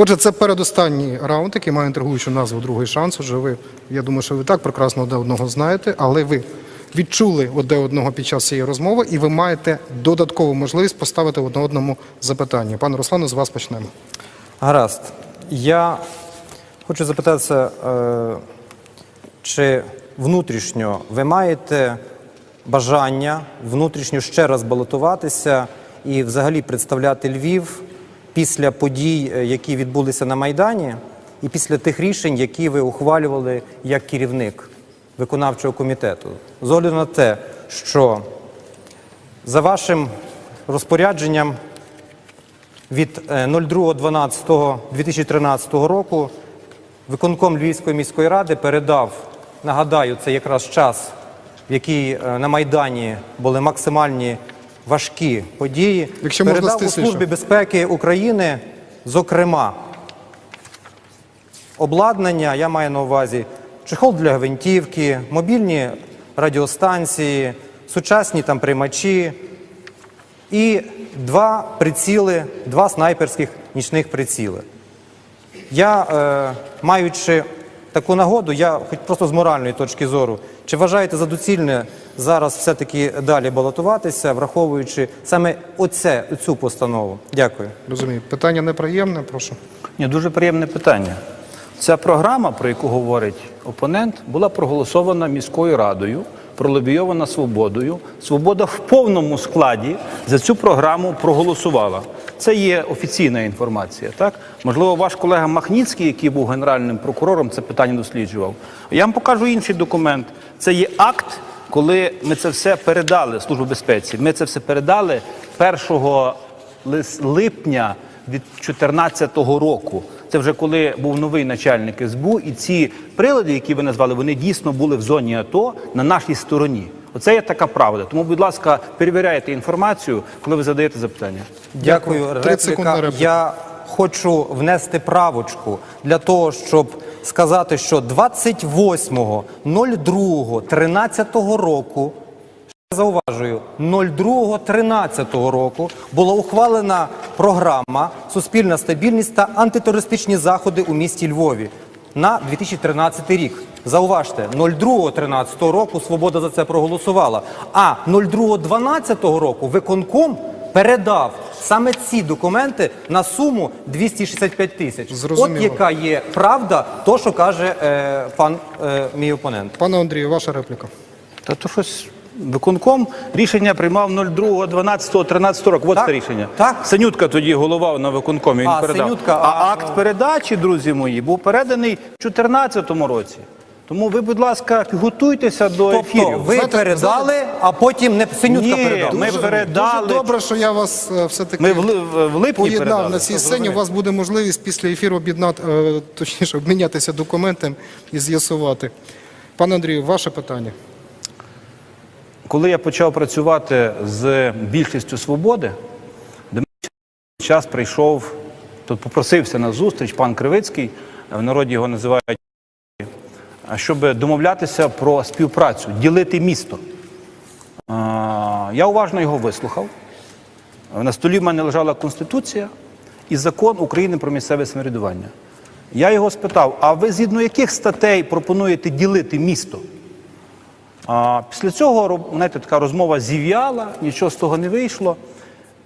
Отже, це передостанній раунд, який має інтригуючу назву Другий шанс. Отже, ви, я думаю, що ви так прекрасно одне одного знаєте, але ви відчули одне одного під час цієї розмови, і ви маєте додаткову можливість поставити одне одному запитання. Пане Руслане, з вас почнемо. Гаразд. Я хочу запитатися, е, чи внутрішньо ви маєте бажання внутрішньо ще раз балотуватися і взагалі представляти Львів після подій, е, які відбулися на Майдані, і після тих рішень, які ви ухвалювали як керівник виконавчого комітету, з огляду на те, що за вашим розпорядженням від е, 02.12.2013 року виконком Львівської міської ради передав, нагадаю, це якраз час, в який е, на Майдані були максимальні важкі події. Якщо можна передав у. Службі безпеки України, зокрема, обладнання, я маю на увазі чехол для гвинтівки, мобільні радіостанції, сучасні там приймачі і два приціли, два снайперських нічних приціли. Я, е, маючи таку нагоду, я хоч просто з моральної точки зору, чи вважаєте за доцільне зараз все-таки далі балотуватися, враховуючи саме оце, цю постанову? Дякую. Розумію. Питання неприємне, прошу. Ні, дуже приємне питання. Ця програма, про яку говорить опонент, була проголосована міською радою, пролобійована свободою. Свобода в повному складі за цю програму проголосувала. Це є офіційна інформація. Так можливо, ваш колега Махніцький, який був генеральним прокурором, це питання досліджував. Я вам покажу інший документ. Це є акт, коли ми це все передали Службу безпеці. Ми це все передали 1 лис- липня 2014 року. Це вже коли був новий начальник СБУ, і ці прилади, які ви назвали, вони дійсно були в зоні АТО на нашій стороні. Оце є така правда. Тому, будь ласка, перевіряйте інформацію, коли ви задаєте запитання. Дякую. Дякую. 30 Репліка. Я хочу внести правочку для того, щоб сказати, що 28.02.13 року ще Зауважую, 02.13 року була ухвалена програма Суспільна стабільність та антитерористичні заходи у місті Львові на 2013 рік. Зауважте, 02.13 року Свобода за це проголосувала. А 02.12 року виконком передав саме ці документи на суму 265 тисяч. От Зрозуміло. яка є правда, то що каже е, пан е, мій опонент. Пане Андрію, ваша репліка. Та то щось виконком рішення приймав 02, 12, 13 року. От Так, це рішення. так. Синютка тоді голова на виконкомі. Він А, передав. Синютка, а, а- акт передачі, друзі мої, був переданий в 2014 році. Тому ви, будь ласка, підготуйтеся до Тобто ефірів. ви Знаєте, передали, а потім не Синютка Ні, передав. ми Дуже- передали- Дуже добре, що я вас е, все-таки Ми в, ли- в- липні поєднав передали. на цій сцені. У вас буде можливість після ефіру об'єднати, е, точніше, обмінятися документами і з'ясувати. Пане Андрію, ваше питання. Коли я почав працювати з більшістю свободи, до мене час прийшов, тут попросився на зустріч пан Кривицький, в народі його називають, щоб домовлятися про співпрацю, ділити місто. Я уважно його вислухав. На столі в мене лежала Конституція і закон України про місцеве самоврядування. Я його спитав: а ви згідно яких статей пропонуєте ділити місто? А після цього знаєте, така розмова зів'яла, нічого з того не вийшло.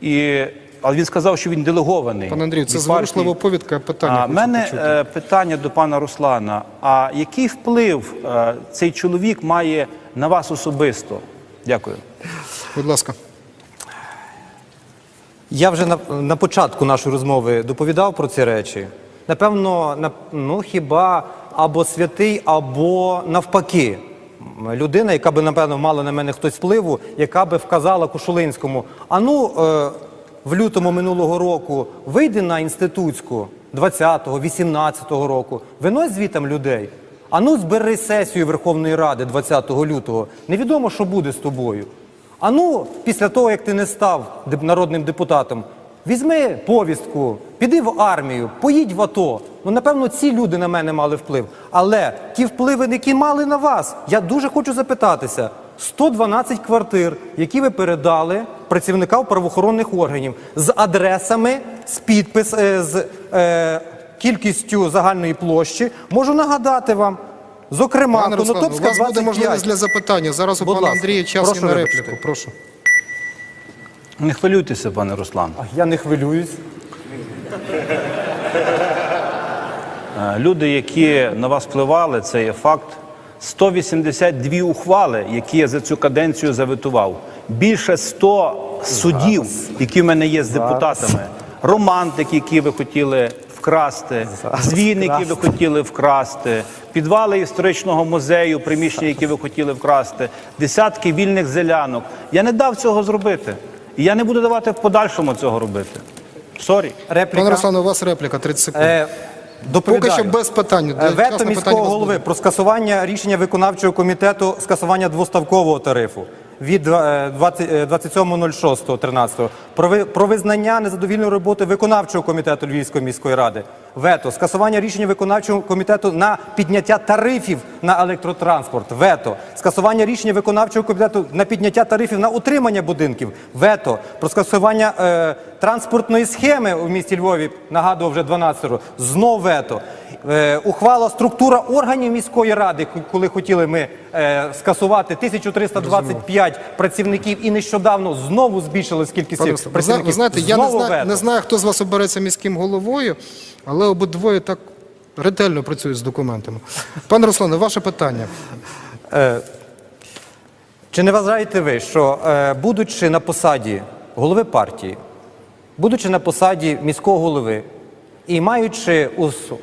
І, але він сказав, що він делегований. Пане Андрію, це зворушлива повідка. Питання. А в мене почути. е, питання до пана Руслана. А який вплив е, цей чоловік має на вас особисто? Дякую. Будь ласка. Я вже на, на початку нашої розмови доповідав про ці речі. Напевно, на, ну хіба або святий, або навпаки. Людина, яка би, напевно, мала на мене хтось впливу, яка би вказала Кошулинському, а ну, е, в лютому минулого року вийди на інститутську 20-го, 18-го року, винось звітам людей. А ну, збери сесію Верховної Ради 20 лютого. Невідомо, що буде з тобою. А ну, після того, як ти не став народним депутатом, візьми повістку, піди в армію, поїдь в АТО. Ну, напевно, ці люди на мене мали вплив. Але ті впливи, які мали на вас, я дуже хочу запитатися. 112 квартир, які ви передали працівникам правоохоронних органів з адресами, з підпис, е, з е, кількістю загальної площі, можу нагадати вам. Зокрема, Пане Руслан, у Конотопська вас буде 25. можливість для запитання. Зараз у Будь пана ласка. Андрія час Прошу є на вибачте. репліку. Прошу. Не хвилюйтеся, пане Руслан. А Я не хвилююсь. Е, Люди, які на вас впливали, це є факт. 182 ухвали, які я за цю каденцію заветував. Більше 100 судів, які в мене є з депутатами. Романтики, які ви хотіли вкрасти, дзвін, які ви хотіли вкрасти, підвали історичного музею, приміщення, які ви хотіли вкрасти, десятки вільних зелянок. Я не дав цього зробити. І я не буду давати в подальшому цього робити. Сорі. Репліка. Пане Руслан, у вас репліка 30 секунд. Е, Поки доповідаю. що без питань. Е, Вето міського голови про скасування рішення виконавчого комітету скасування двоставкового тарифу від е, 20 е, 27.06.13 про, ви- про визнання незадовільної роботи виконавчого комітету Львівської міської ради. Вето скасування рішення виконавчого комітету на підняття тарифів на електротранспорт. Вето скасування рішення виконавчого комітету на підняття тарифів на утримання будинків. Вето про скасування е, транспортної схеми у місті Львові. Нагадував вже 12 років. Знов вето. Е, ухвала структура органів міської ради, коли хотіли ми е, скасувати 1325 працівників, і нещодавно знову збільшилась кількість працівників. ви знаєте, я не Знову знаю, не знаю, хто з вас обереться міським головою, але обидвоє так ретельно працюють з документами. Пане Руслане, ваше питання. Чи не вважаєте ви, що е, будучи на посаді голови партії, будучи на посаді міського голови і маючи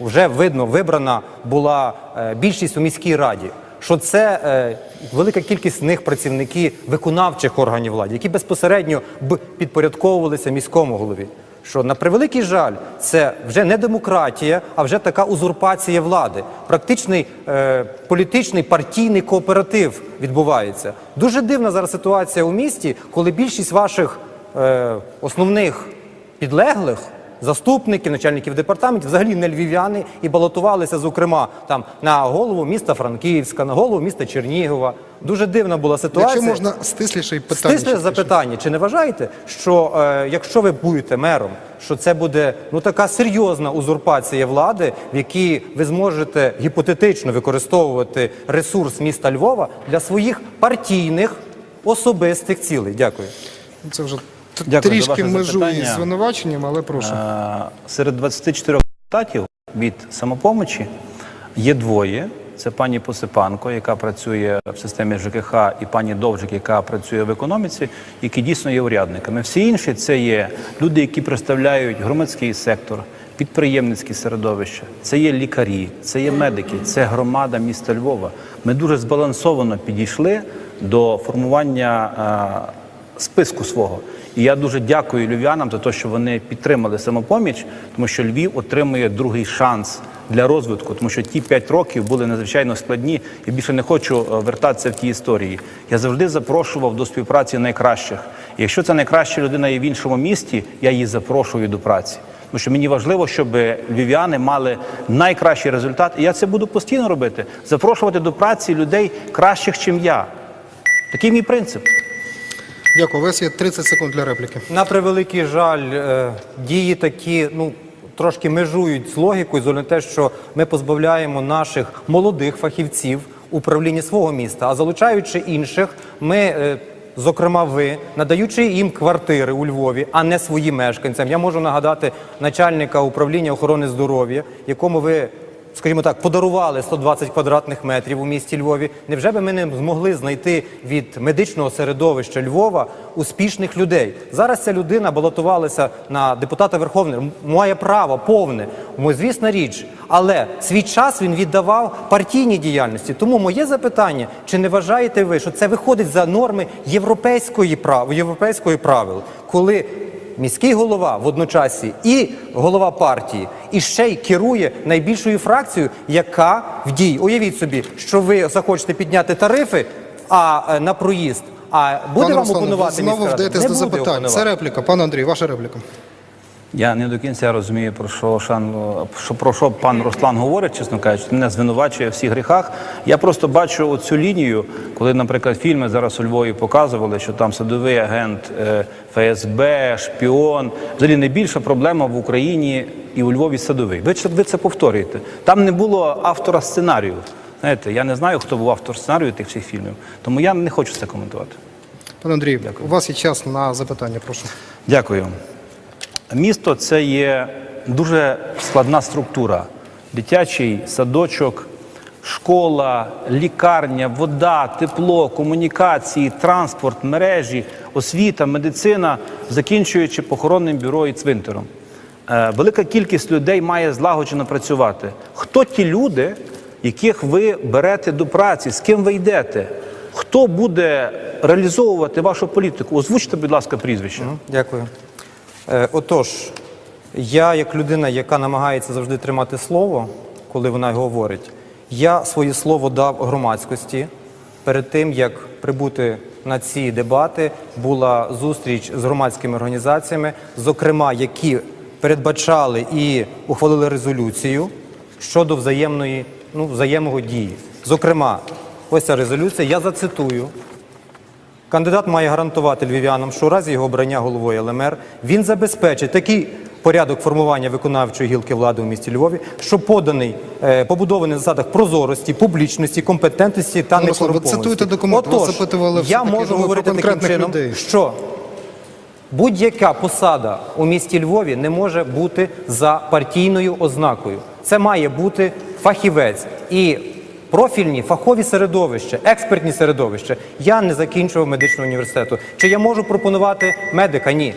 вже видно, вибрана була е, більшість у міській раді, що це е, велика кількість з них працівники виконавчих органів влади, які безпосередньо б підпорядковувалися міському голові? Що на превеликий жаль, це вже не демократія, а вже така узурпація влади. Практичний е, політичний партійний кооператив відбувається. Дуже дивна зараз ситуація у місті, коли більшість ваших е, основних підлеглих. Заступників, начальників департаментів, взагалі не львів'яни і балотувалися, зокрема, там на голову міста Франківська, на голову міста Чернігова. Дуже дивна була ситуація. Якщо можна стисліше і питання. Стисле запитання, чи не вважаєте, що е, якщо ви будете мером, що це буде ну така серйозна узурпація влади, в якій ви зможете гіпотетично використовувати ресурс міста Львова для своїх партійних особистих цілей? Дякую. Це вже Дякую трішки ваше межує з звинуваченням, але прошу. Серед 24 депутатів від самопомочі є двоє. Це пані Посипанко, яка працює в системі ЖКХ, і пані Довжик, яка працює в економіці, які дійсно є урядниками. Всі інші це є люди, які представляють громадський сектор, підприємницьке середовище, це є лікарі, це є медики, це громада міста Львова. Ми дуже збалансовано підійшли до формування. Списку свого. І я дуже дякую львів'янам за те, що вони підтримали самопоміч, тому що Львів отримує другий шанс для розвитку, тому що ті п'ять років були надзвичайно складні. Я більше не хочу е, вертатися в ті історії. Я завжди запрошував до співпраці найкращих. І якщо ця найкраща людина є в іншому місті, я її запрошую до праці. Тому що мені важливо, щоб львів'яни мали найкращий результат. І я це буду постійно робити: запрошувати до праці людей кращих, чим я. Такий мій принцип. Дякую. У вас є 30 секунд для репліки. На превеликий жаль, е, дії такі, ну. Трошки межують з логікою, з те, що ми позбавляємо наших молодих фахівців управління свого міста, а залучаючи інших, ми, е, зокрема, ви, надаючи їм квартири у Львові, а не своїм мешканцям. Я можу нагадати начальника управління охорони здоров'я, якому ви скажімо так, подарували 120 квадратних метрів у місті Львові. Невже би ми не змогли знайти від медичного середовища Львова успішних людей? Зараз ця людина балотувалася на депутата Верховної має право повне, звісна річ. Але свій час він віддавав партійній діяльності. Тому моє запитання: чи не вважаєте ви, що це виходить за норми європейської прав європейської правил, коли Міський голова водночасі і голова партії, і ще й керує найбільшою фракцією, яка в дії. Уявіть собі, що ви захочете підняти тарифи а е, на проїзд. А буде Пане вам Руслане, ви опонувати знову міська рада? вдаєтесь Не до буде запитань. опонувати. Це репліка. Пане Андрій, ваша репліка. Я не до кінця розумію, про що шан що про що пан Руслан говорить, чесно кажучи, мене звинувачує в всіх гріхах. Я просто бачу оцю лінію, коли, наприклад, фільми зараз у Львові показували, що там садовий агент е, ФСБ, шпіон. Взагалі найбільша проблема в Україні і у Львові садовий. Ви, ви це повторюєте. Там не було автора сценарію. Знаєте, я не знаю, хто був автор сценарію тих всіх фільмів, тому я не хочу це коментувати. Пане Андрію, у вас є час на запитання, прошу. Дякую. Місто це є дуже складна структура. Дитячий садочок, школа, лікарня, вода, тепло, комунікації, транспорт, мережі, освіта, медицина, закінчуючи похоронним бюро і цвинтаром. Е, Велика кількість людей має злагоджено працювати. Хто ті люди, яких ви берете до праці, з ким ви йдете? Хто буде реалізовувати вашу політику? Озвучте, будь ласка, прізвище. Дякую. Е, отож, я, як людина, яка намагається завжди тримати слово, коли вона говорить, я своє слово дав громадськості. Перед тим, як прибути на ці дебати, була зустріч з громадськими організаціями, зокрема, які передбачали і ухвалили резолюцію щодо взаємної, ну, взаємодії. Зокрема, ось ця резолюція, я зацитую. Кандидат має гарантувати львів'янам, що у разі його обрання головою ЛМР він забезпечить такий порядок формування виконавчої гілки влади у місті Львові, що поданий, е, побудований на засадах прозорості, публічності, компетентності та некорумпованості. документ, вас Отож, запитували я можу говорити таким чином, людей. що будь-яка посада у місті Львові не може бути за партійною ознакою. Це має бути фахівець і профільні фахові середовища, експертні середовища. Я не закінчував медичного університету. Чи я можу пропонувати медика? Ні.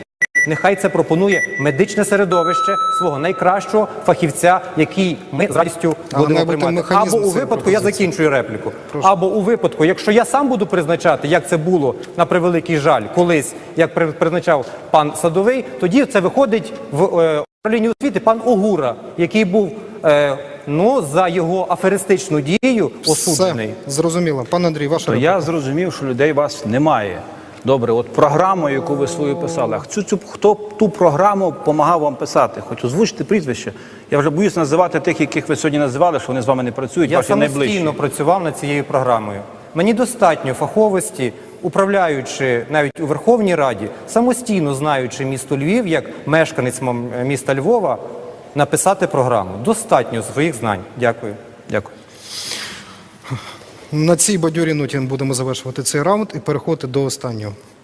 Нехай це пропонує медичне середовище свого найкращого фахівця, який ми з радістю будемо приймати. Або у випадку я закінчую репліку. Або у випадку, якщо я сам буду призначати, як це було на превеликий жаль, колись як призначав пан Садовий, тоді це виходить в е, управлінні освіти пан Огура, який був е, ну за його аферистичну дію осуджений. Все, зрозуміло. Пане Андрій, ваша То я зрозумів, що людей у вас немає. Добре, от програму, яку ви свою писали, а цю, цю, хто ту програму допомагав вам писати? Хоч озвучте прізвище. Я вже боюсь називати тих, яких ви сьогодні називали, що вони з вами не працюють, Я ваші найближчі. самостійно працював над цією програмою. Мені достатньо фаховості, управляючи навіть у Верховній Раді, самостійно знаючи місто Львів як мешканець м- міста Львова, написати програму. Достатньо своїх знань. Дякую. Дякую. На цій бадьорій ноті будемо завершувати цей раунд і переходити до останнього.